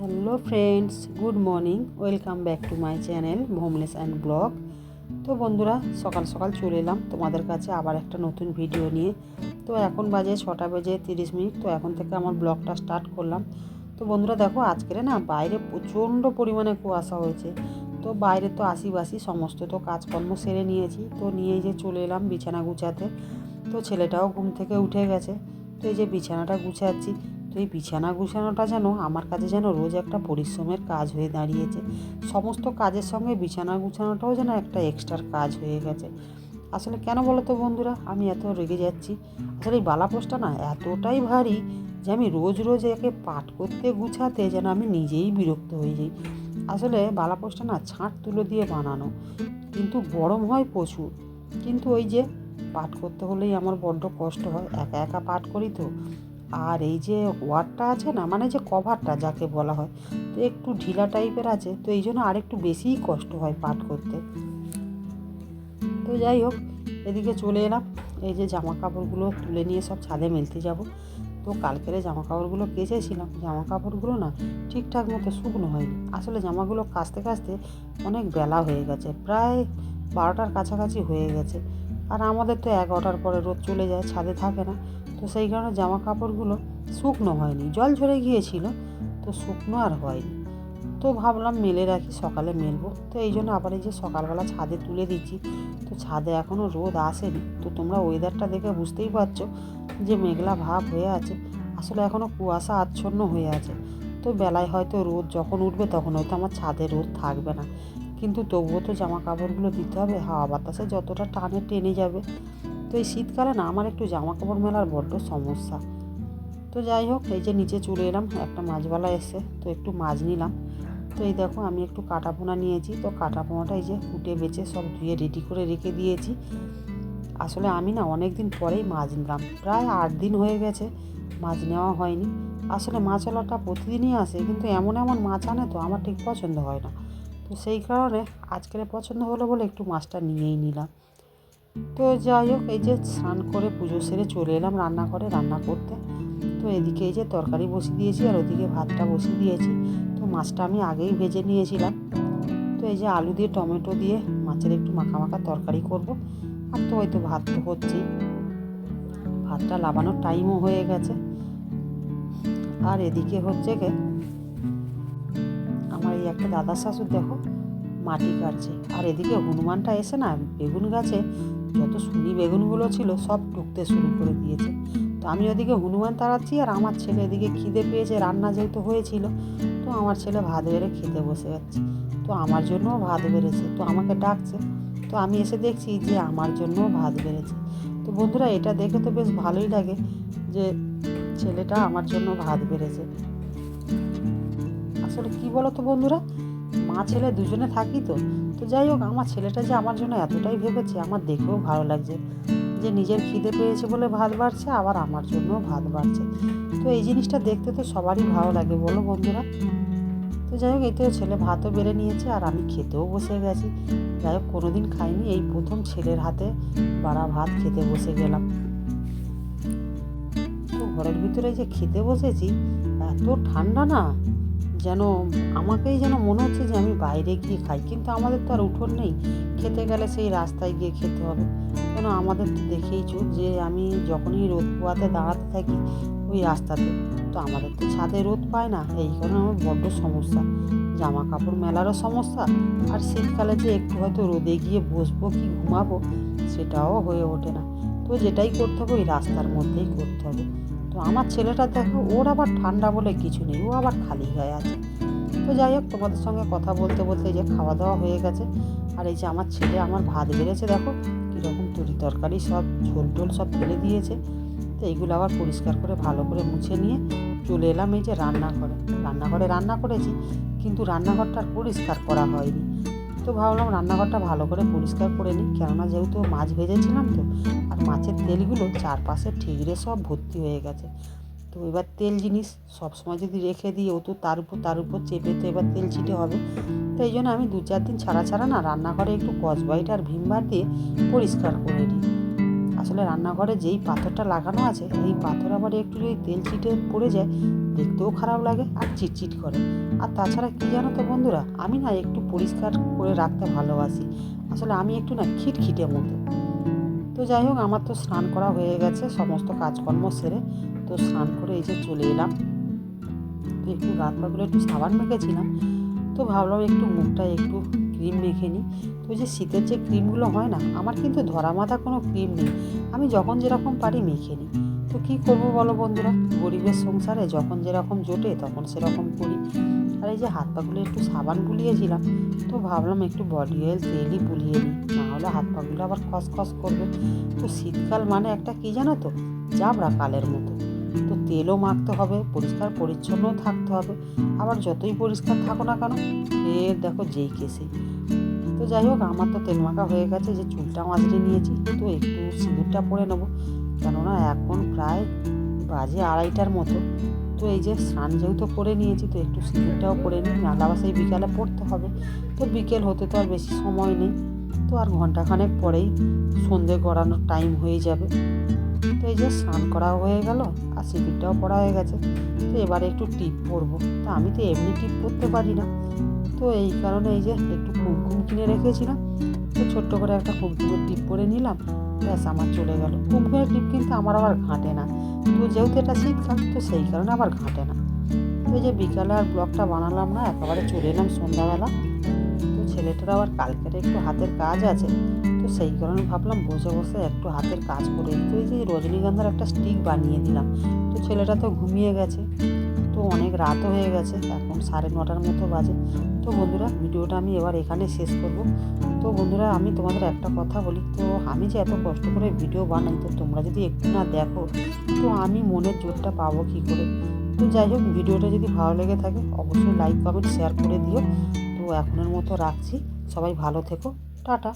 Hello friends, good morning, welcome back to my channel homeless and blog. তো বন্ধুরা, সকাল সকাল চলে এলাম তোমাদের কাছে আবার একটা নতুন ভিডিও নিয়ে। তো এখন বাজে ছটা বেজে তিরিশ মিনিট, তো এখন থেকে আমার ব্লগটা স্টার্ট করলাম। তো বন্ধুরা দেখো, আজকের না বাইরে প্রচণ্ড পরিমাণে কুয়াশা হয়েছে। তো বাইরে তো আশিবাসি সমস্ত তো কাজকর্ম সেরে নিয়েছি। তো নিয়ে যে চলে এলাম বিছানা গুছাতে। তো ছেলেটাও ঘুম থেকে উঠে গেছে। তো এই যে বিছানাটা গুছাচ্ছি এই বিছানা গুছানোটা যেন আমার কাছে যেন রোজ একটা পরিশ্রমের কাজ হয়ে দাঁড়িয়েছে। সমস্ত কাজের সঙ্গে বিছানা গুছানোটাও যেন একটা এক্সট্রার কাজ হয়ে গেছে। আসলে কেন বলো তো বন্ধুরা, আমি এত রেগে যাচ্ছি। আসলে এই বালাপোস্টটা না এতটাই ভারী যে আমি রোজ রোজ একে পাঠ করতে গুছাতে যেন আমি নিজেই বিরক্ত হয়ে যাই। আসলে বালাপোস্টটা না ছাঁট তুলো দিয়ে বানানো, কিন্তু গরম হয় প্রচুর। কিন্তু ওই যে পাঠ করতে হলেই আমার বড্ড কষ্ট হয়, একা একা পাঠ করি তো। আর এই যে ওয়ারটা আছে না মানে যে কভারটা যাকে বলা হয়, তো একটু ঢিলা টাইপের আছে, তো এই জন্য আরেকটু বেশিই কষ্ট হয় পাঠ করতে। তো যাই হোক, এদিকে চলে এলাম। এই যে জামা কাপড়গুলো তুলে নিয়ে সব ছাদে মেলতে যাব। তো কালকের জামা কাপড়গুলো কেচেছিলাম। জামা কাপড়গুলো না ঠিকঠাক মতো শুকনো হয়নি। আসলে জামাগুলো কাচতে কাচতে অনেক বেলা হয়ে গেছে, প্রায় বারোটার কাছাকাছি হয়ে গেছে। আর আমাদের তো এগারোটার পরে রোদ চলে যায়, ছাদে থাকে না। তো সেই কারণে জামা কাপড়গুলো শুকনো হয়নি। জল ঝরে গিয়েছিল, তো শুকনো আর হয়নি। তো ভাবলাম মেলে রাখি, সকালে মেলবো। তো এই জন্য আবার এই যে সকালবেলা ছাদে তুলে দিচ্ছি, তো ছাদে এখনও রোদ আসেনি। তো তোমরা ওয়েদারটা দেখে বুঝতেই পারছ যে মেঘলা ভাব হয়ে আছে। আসলে এখনও কুয়াশা আচ্ছন্ন হয়ে আছে। তো বেলায় হয়তো রোদ যখন উঠবে তখন হয়তো আমার ছাদে রোদ থাকবে না। কিন্তু তবুও তো জামা কাপড়গুলো দিতে হবে। হাওয়া বাতাসে যতটা টানে টেনে যাবে। তো এই শীতকালে না, আমার একটু জামা কাপড় মেলার বড্ড সমস্যা। তো যাই হোক, এই যে নিচে চলে এলাম, একটা মাছওয়ালা এসে তো একটু মাছ নিলাম। তো এই দেখো, আমি একটু কাটা পোনা নিয়েছি। তো কাটা পোনাটা এই যে কুটে বেছে সব ধুয়ে রেডি করে রেখে দিয়েছি। আসলে আমি না অনেক দিন পরেই মাছ নিলাম। প্রায় আট দিন হয়ে গেছে মাছ নেওয়া হয়নি। আসলে মাছওয়ালাটা প্রতিদিনই আসে, কিন্তু এমন এমন মাছ আনে তো আমার ঠিক পছন্দ হয় না। তো সেই কারণে আজকের পছন্দ হলো বলে একটু মাছটা নিয়েই নিলাম। তো যাই হোক, এই যে স্নান করে পুজো সেরে চলে এলাম রান্না করে রান্না করতে। তো এদিকে এই যে তরকারি বসিয়ে দিয়েছি আর ওদিকে ভাতটা বসিয়ে দিয়েছি। তো মাছটা আমি আগেই ভেজে নিয়েছিলাম। তো এই যে আলু দিয়ে, টমেটো দিয়ে মাছের একটু মাখা মাখা তরকারি করব। আর তো হয়তো ভাত তো হচ্ছেই। ভাতটা লাবানোর টাইমও হয়ে গেছে। আর এদিকে হচ্ছে গে, আমার এই একটা দাদার শাশুর দেখো, মাটি কাটছে। আর এদিকে হনুমানটা এসে না বেগুন গাছে যত শুনি বেগুনগুলো ছিল সব টুকতে শুরু করে দিয়েছে। তো আমি ওদিকে হনুমান তাড়াচ্ছি আর আমার ছেলে এদিকে খিদে পেয়েছে, রান্না যেহেতু হয়েছিল, তো আমার ছেলে ভাত বেড়ে খেতে বসে যাচ্ছে। তো আমার জন্যও ভাত বেড়েছে, তো আমাকে ডাকছে। তো আমি এসে দেখছি যে আমার জন্যও ভাত বেড়েছে। তো বন্ধুরা, এটা দেখে তো বেশ ভালোই লাগে যে ছেলেটা আমার জন্য ভাত বেড়েছে। আসলে কি বলো তো বন্ধুরা, মা ছেলে দুজনে থাকি তো তো যাই হোক, আমার ছেলেটা যে আমার জন্য এতটাই ভেবেছে, আমার দেখেও ভালো লাগছে। যে নিজের খিদে পেয়েছে বলে ভাত বাড়ছে, আবার আমার জন্যও ভাত বাড়ছে। তো এই জিনিসটা দেখতে তো সবারই ভালো লাগে, বলো বন্ধুরা? তো যাই হোক এতেও ছেলে ভাতও বেড়ে নিয়েছে, আর আমি খেতেও বসে গেছি। যাই হোক কোনো দিন খাইনি, এই প্রথম ছেলের হাতে বাড়া ভাত খেতে বসে গেলাম। তো ঘরের ভিতরে যে খেতে বসেছি, এত ঠান্ডা না? যেন আমাকেই যেন মনে হচ্ছে যে আমি বাইরে গিয়ে খাই। কিন্তু আমাদের তো আর উঠোন নেই। খেতে গেলে সেই রাস্তায় গিয়ে খেতে হবে। কেন আমাদের তো দেখেইছো যে আমি যখনই রোদ পোয়াতে দাঁড়াতে থাকি ওই রাস্তাতে, তো আমাদের তো ছাদে রোদ পায় না। এই কারণে আমার বড্ড সমস্যা। জামা কাপড় মেলারও সমস্যা। আর শীতকালে যে একটু হয়তো রোদে গিয়ে বসবো কি ঘুমাবো, সেটাও হয়ে ওঠে না। তো যেটাই করতে হবে ওই রাস্তার মধ্যেই করতে হবে। তো আমার ছেলেটা দেখো, ওর আবার ঠান্ডা বলে কিছু নেই, ও আবার খালি হয়ে আছে। তো যাই হোক, তোমাদের সঙ্গে কথা বলতে বলতে যে খাওয়া দাওয়া হয়ে গেছে, আর এই যে আমার ছেলে আমার ভাত বেড়েছে, দেখো কীরকম তরি তরকারি সব, ঝোল টোল সব ফেলে দিয়েছে। তো এইগুলো আবার পরিষ্কার করে, ভালো করে মুছে নিয়ে চলে এলাম এই যে রান্নাঘরে। রান্নাঘরে রান্না করেছি, কিন্তু রান্নাঘরটা পরিষ্কার করা হয়নি। তো ভাবলাম রান্নাঘরটা ভালো করে পরিষ্কার করে নিই। কেননা যেহেতু মাছ ভেজেছিলাম তো, আর মাছের তেলগুলো চারপাশে ঠিকরে সব ভর্তি হয়ে গেছে। তো এবার তেল জিনিস সবসময় যদি রেখে দিই, ও তো তার উপর তার উপর চেপে তো এবার তেল ছিটে হবে। তো এই জন্য আমি দু চার দিন ছাড়া ছাড়া না রান্নাঘরে একটু কচবাইট আর ভিমবার দিয়ে পরিষ্কার করে নিই। আসলে রান্নাঘরে যেই পাথরটা লাগানো আছে, এই পাথর আবার একটু যদি তেল চিটে পড়ে যায়, দেখতেও খারাপ লাগে আর চিটচিট করে। আর তাছাড়া কী জানো তো বন্ধুরা, আমি না একটু পরিষ্কার করে রাখতে ভালোবাসি। আসলে আমি একটু না খিটখিটে মতো। তো যাই হোক, আমার তো স্নান করা হয়ে গেছে, সমস্ত কাজকর্ম সেরে। তো স্নান করে যে চলে এলাম। তো একটু গাত পাগুলো একটু সাবান মেখেছিলাম। তো ভাবলাম একটু মুখটা একটু ক্রিম মেখে নিই। তো যে শীতের যে ক্রিমগুলো হয় না, আমার কিন্তু ধরা মাথা কোনো ক্রিম নেই। আমি যখন যেরকম পারি মেখে নিই। তো কী করব বলো বন্ধুরা? গরিবের সংসারে যখন যেরকম জোটে তখন সেরকম করি। আর এই যে হাত পাগুলো একটু সাবান বুলিয়েছিলাম তো ভাবলাম একটু বডি অয়েল তেলই বুলিয়ে নিই। নাহলে হাত পাগুলো আবার খসখস করবে। তো শীতকাল মানে একটা কী জানো তো? জাবড়া কালের মতো। তেলও মাখতে হবে, পরিষ্কার পরিচ্ছন্নও থাকতে হবে। আবার যতই পরিষ্কার থাকো না কেন, ফের দেখো যেই কেসে। তো যাই হোক, আমার তো তেল মাখা হয়ে গেছে, যে চুলটা মাঝরে নিয়েছি, তো একটু সিঁদুরটা পরে নেব। কেননা এখন প্রায় বাজে আড়াইটার মতো। তো এই যে স্নান যেহেতু করে নিয়েছি, তো একটু সিঁদুরটাও পরে নিই আবার সেই বিকালে পড়তে হবে। তো বিকেল হতে তো আর বেশি সময় নেই। তো আর ঘন্টাখানেক পরেই সন্ধে গড়ানোর টাইম হয়ে যাবে। তো এই যে স্নান করাও হয়ে গেল আর সিঁদুরটাও পরা হয়ে গেছে, তো এবারে একটু টিপ পরবো তো আমি তো এমনি টিপ পরতে পারি না। তো এই কারণে এই যে একটু কুমকুম কিনে রেখেছিলাম, তো ছোট্ট করে একটা কুমকুমের টিপ পরে নিলাম, ব্যাস আমার চলে গেল। কুমকুমের টিপ কিন্তু আমার আবার ঘাঁটে না। তো যেহেতু এটা শীতকাল, তো সেই কারণে আবার ঘাঁটে না। তো এই যে বিকালে আর ব্লগটা বানালাম না, একেবারে চলে এলাম সন্ধ্যাবেলা। তো ছেলেটার আবার কালকের একটু হাতের কাজ আছে তো সেই কারণে ভাবলাম বসে বসে একটু হাতের কাজ করে তো এই যে রজনীগন্ধার একটা স্টিক বানিয়ে দিলাম, তো ছেলেটা তো ঘুমিয়ে গেছে, তো অনেক রাতও হয়ে গেছে, এখন সাড়ে নটার মতো বাজে। তো বন্ধুরা, ভিডিওটা আমি এবার এখানে শেষ করব। তো বন্ধুরা, আমি তোমাদের একটা কথা বলি, তো আমি যে এত কষ্ট করে ভিডিও বানাই, তো তোমরা যদি একটু না দেখো, তো আমি মনের জোরটা পাবো কী করে? তো যাই হোক, ভিডিওটা যদি ভালো লেগে থাকে, অবশ্যই লাইক কমেন্ট শেয়ার করে দিও। তো এখনের মতো রাখছি। সবাই ভালো থেকো। টাটা।